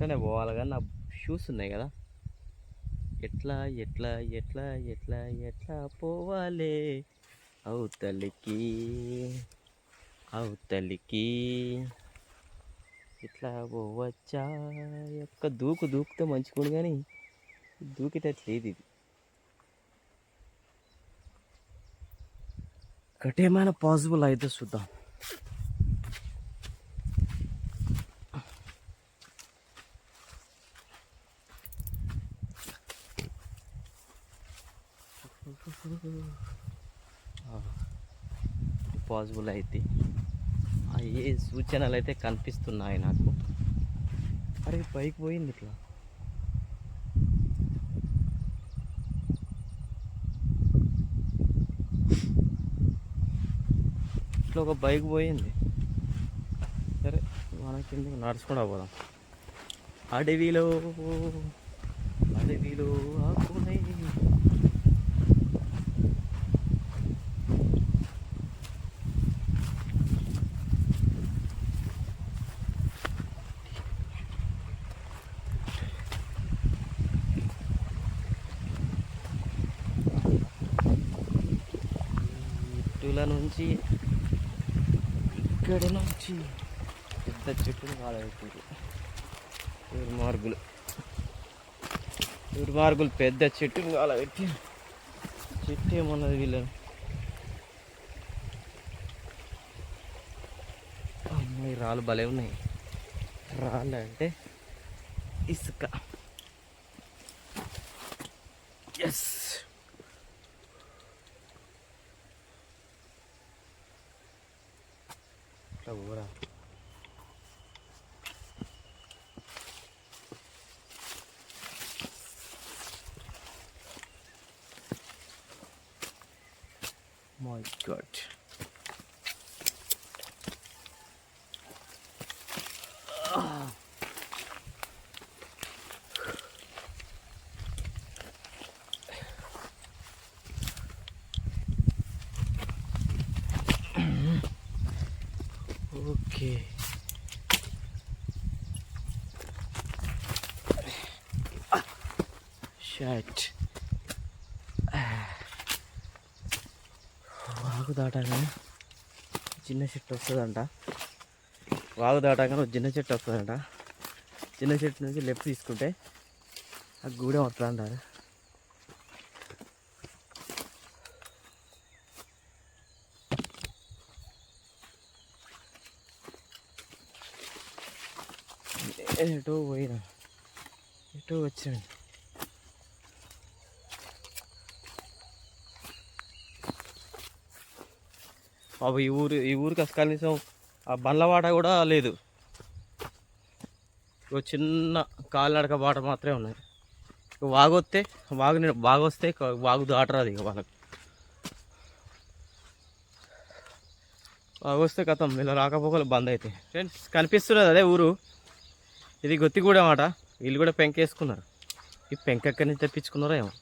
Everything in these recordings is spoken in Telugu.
ఇట్లనే పోవాలి కానీ నా షూస్ ఉన్నాయి కదా. ఎట్లా ఎట్లా ఎట్లా ఎట్లా ఎట్లా పోవాలి? అవతలికి అవతలికి. ఇట్లా పోవచ్చా? యొక్క దూకు దూకుతే మంచుకోడు కానీ దూకేటట్లేదు ఇది. ఒకటేమైనా పాసిబుల్ అయితే చూద్దాం. పాసిబుల్ అయితే. ఏ సూచనలు అయితే కనిపిస్తున్నాయి నాకు? అరే బైక్ పోయింది ఇట్లా. ఇట్లా ఒక బైక్ పోయింది. సరే మనకి ఎందుకు నడుచుకుంటా పోదాం. అడవిలో అడవిలో ఆకులై నుంచి ఇక్కడ నుంచి పెద్ద చెట్టును కాలబెట్టారు దుర్మార్గులు. దుర్మార్గులు పెద్ద చెట్టును కాలబెట్టి చెట్టు ఏమన్నది వీళ్ళని? అమ్మాయి రాళ్ళు భలే ఉన్నాయి. రాళ్ళు అంటే ఇసుక. ఎస్ ఇట్లా పోరా మై గాడ్ ఓకే షర్ట్ వాగు దాటాగానే చిన్న చెట్టు వస్తుందంట. వాగు దాటాగానే ఒక చిన్న చెట్టు వస్తుందంట. చిన్న చెట్టు నుంచి లెఫ్ట్ తీసుకుంటే ఆ గూడెం వస్తుంది అంటారు. ఎటో పోయినా. ఎటో వచ్చాను బాబు ఈ ఊరు ఈ ఊరికి అసలు కనీసం ఆ బండ్లవాట కూడా లేదు. ఒక చిన్న కాలినడక బాట మాత్రమే ఉన్నాయి. ఇక వాగు వస్తే వాగు నేను వాగు వస్తే వాగు దాటరాదు ఇక వాళ్ళకి. వాగు వస్తే కథం ఇలా రాకపోకలు బంద్ అవుతాయి ఫ్రెండ్స్ కనిపిస్తున్నది అదే ఊరు. ఇది గొత్తిగూడెమాట వీళ్ళు కూడా పెంకేసుకున్నారు. ఈ పెంక ఎక్కడి నుంచి తెప్పించుకున్నారో ఏమో.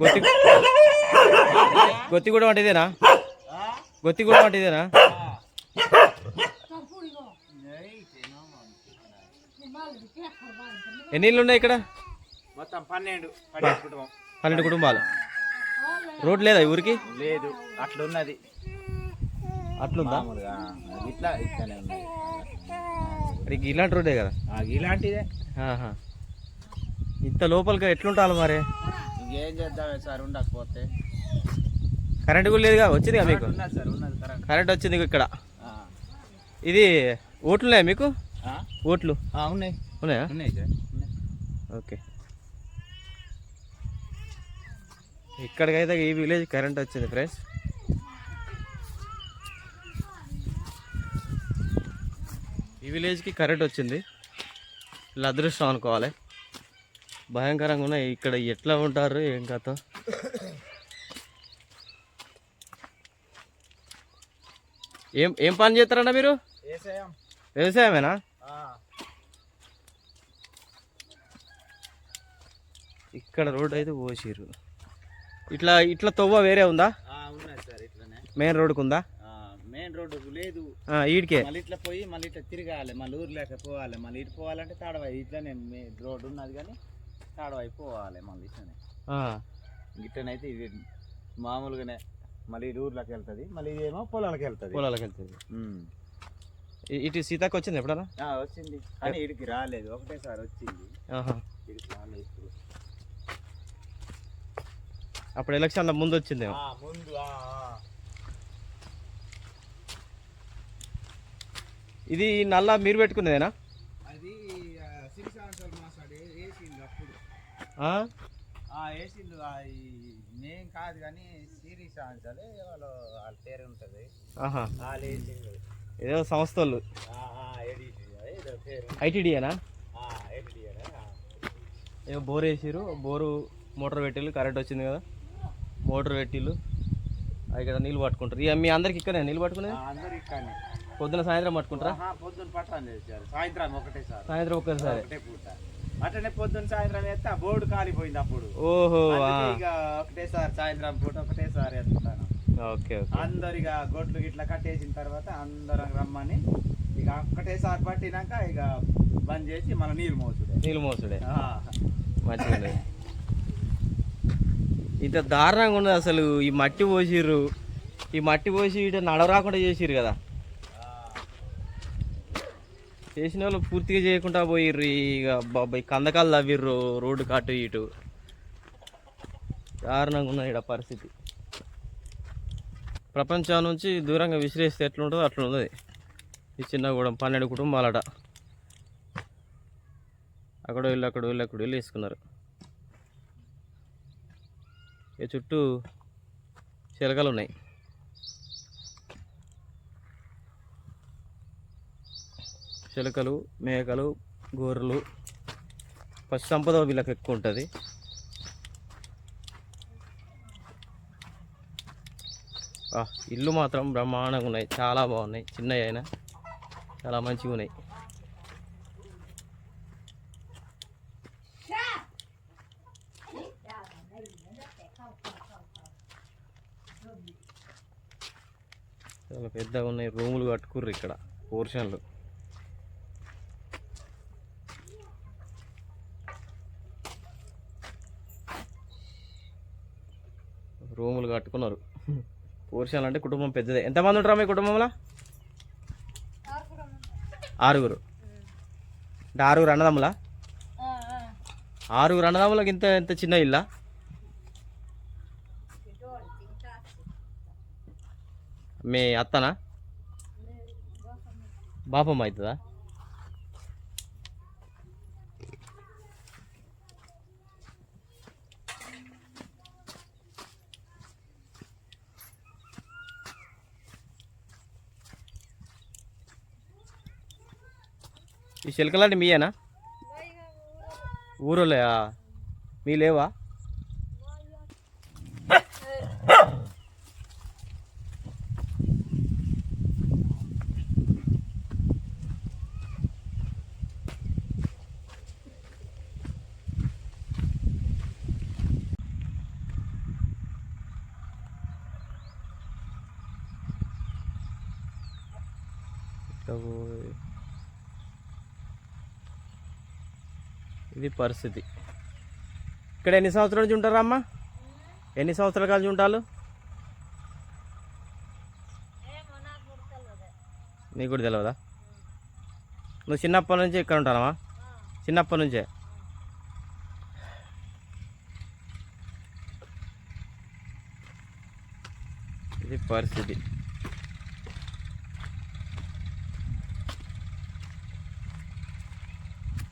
గొత్తి గొత్తిగూడెం అంటే ఇదేనా గొత్తిగూడెం అంటే ఇదేనా ఎన్ని ఇళ్ళు ఉన్నాయి ఇక్కడ? మొత్తం పన్నెండు. పన్నెండు కుటుంబం పన్నెండు కుటుంబాలు. రోడ్ లేదా ఊరికి? లేదు అట్లున్నది. అట్లుందా? ఇట్లా ఇట్లానే మరి ఇలాంటి రోడ్డే కదా? ఇలాంటిదే. ఇంత లోపలికి ఎట్లుంటారు మరి? ఇంకేం చేద్దామే సార్ ఉండకపోతే. కరెంట్ కూడా లేదుగా వచ్చిందిగా మీకు? ఉన్నది సార్ ఉన్నది కరెంట్. వచ్చింది ఇక్కడ. ఇది ఓట్లు ఉన్నాయా మీకు? ఓట్లు? ఉన్నాయి. ఉన్నాయా? ఉన్నాయి సార్. ఓకే. ఇక్కడికైతే ఈ విలేజ్ కరెంట్ వచ్చింది ఫ్రెండ్స్. ఈ విలేజ్కి కరెంట్ వచ్చింది. ఇలా అదృష్టం అనుకోవాలి. భయంకరంగా ఉన్నాయి ఇక్కడ ఎట్లా ఉంటారు? ఏం కథ? ఏం ఏం పని చేస్తారన్న మీరు? వేసేయం వ్యవసాయమేనా? ఇక్కడ రోడ్ అయితే పోసిర్రు. ఇట్లా ఇట్లా తవ్వ వేరే ఉందా? ఉన్నది సార్ ఇట్లనే. మెయిన్ రోడ్కి ఉందా? మెయిన్ రోడ్డు లేదు. ఈడికే. మళ్ళీ ఇట్లా పోయి మళ్ళీ ఇట్లా తిరగాలి. మళ్ళీ ఊరు లేక పోవాలి. మళ్ళీ ఇటు పోవాలంటే తాడవాయి ఇట్లనే రోడ్డు ఉన్నది కానీ. తాడవాయి పోవాలి మళ్ళీ ఇట్లనైతే ఇది మామూలుగానే మళ్ళీ ఇది ఊర్లోకి వెళ్తుంది మళ్ళీ ఇదేమో పొలాలకు వెళ్తుంది. పొలాలకు వెళ్తుంది. ఇటు సీతకు వచ్చింది ఎప్పుడన్నా? వచ్చింది. కానీ ఇడికి రాలేదు. ఒకటేసారి వచ్చింది. ఇడికి రాలేదు ఇప్పుడు. అప్పుడు ఎలక్షన్ల ముందు వచ్చిందేమో. ఆ, ముందు. ఇది నల్ల మీరు పెట్టుకునేదేనా అది సిరి సంవత్సరాలు మాసాడు వేసిండు అప్పుడు ఆ? ఆ, వేసిండు నేను కాదు కానీ సిరి సంవత్సరాలే వాళ్ళు వాళ్ళ పేరు ఉంటుంది. వాళ్ళు వేసిండు ఏదో సంస్థ వాళ్ళు ఆ, ఆ, ఏడీసీ, ఏదో బోర్ వేసిరు బోరు మోటార్ పెట్టిల్లు కరెంట్ వచ్చింది కదా. మోటార్ పెట్టిల్లు. ఆ, ఇక్కడ నీళ్ళు పట్టుకుంటారు. ఇక మీ అందరికి ఇక్కడే నీళ్ళు పట్టుకునేది? ఇక్కడనే. పొద్దున సాయంత్రం పట్టుకుంటారా? పొద్దున్న పట్టాను చేశారు సాయంత్రం ఒకటేసారి అట్లనే పొద్దున్న సాయంత్రం వేస్తే ఆ బోర్డు కాలిపోయింది అప్పుడు. ఓహో. అందుకే ఇక ఒకటేసారి సాయంత్రం పూట ఒకటేసారి వేస్తాను ఓకే అందరు ఇక గొడ్లు గిట్ల కట్టేసిన తర్వాత అందరం రమ్మని ఇక ఒకటేసారి పట్టినాక ఇక బంద్ చేసి మన నీళ్ళు మోసుడే. నీళ్ళు మోసుడే. మంచిగా. ఇంత దారుణంగా ఉన్నది అసలు. ఈ మట్టి పోసిర్రు. ఈ మట్టి పోసి ఇటు నడవరాకుండా చేసిర్రు కదా. చేసిన వాళ్ళు పూర్తిగా చేయకుండా పోయిర్రు ఇక బాబాయ్ కందకాలు తవ్విర్రు రోడ్డు కట్టు ఇటు. దారుణంగా ఉన్నది ఇక్కడ పరిస్థితి. ప్రపంచం నుంచి దూరంగా విసిరేస్తే ఎట్లుంటుందో అట్లా ఉన్నది ఈ చిన్న కూడా పన్నెండు కుటుంబాలట. అక్కడ వీళ్ళు అక్కడ వీళ్ళు అక్కడ వీళ్ళు వేసుకున్నారు. ఈ చుట్టూ చిలకలు ఉన్నాయి చిలకలు మేకలు గొర్రెలు. పశు సంపద వీళ్ళకి ఎక్కువ ఉంటుంది. ఆ, ఇల్లు మాత్రం బ్రహ్మాండంగా ఉన్నాయి. చాలా బాగున్నాయి. చిన్నవి అయినా చాలా మంచిగా ఉన్నాయి. చాలా పెద్దగా ఉన్నాయి. రూములు కట్టుకుర్రు ఇక్కడ. పోర్షన్లు రూములు కట్టుకున్నారు. పోర్షన్లు అంటే కుటుంబం పెద్దదే. ఎంతమంది ఉంటారా మీ కుటుంబంలో? ఆరుగురు. అంటే ఆరుగురు అన్నదమ్ములా? ఆరుగురు అన్నదమ్ములకు ఇంత ఇంత చిన్న ఇల్లా? మీ అత్తనా? బాపమ్మ అవుతుందా? ఈ చిలకలాంటి మీయేనా? ఊరోలేయా మీ లేవా? ఇట్లా ఇది పరిస్థితి. ఇక్కడ ఎన్ని సంవత్సరాల నుంచి ఉంటారా అమ్మ? ఎన్ని సంవత్సరాల కలిసి ఉంటారు? నీకు కూడా తెలియదా నువ్వు చిన్నప్పటి నుంచి ఇక్కడ ఉంటానమ్మా. చిన్నప్పటి నుంచే. ఇది పరిస్థితి.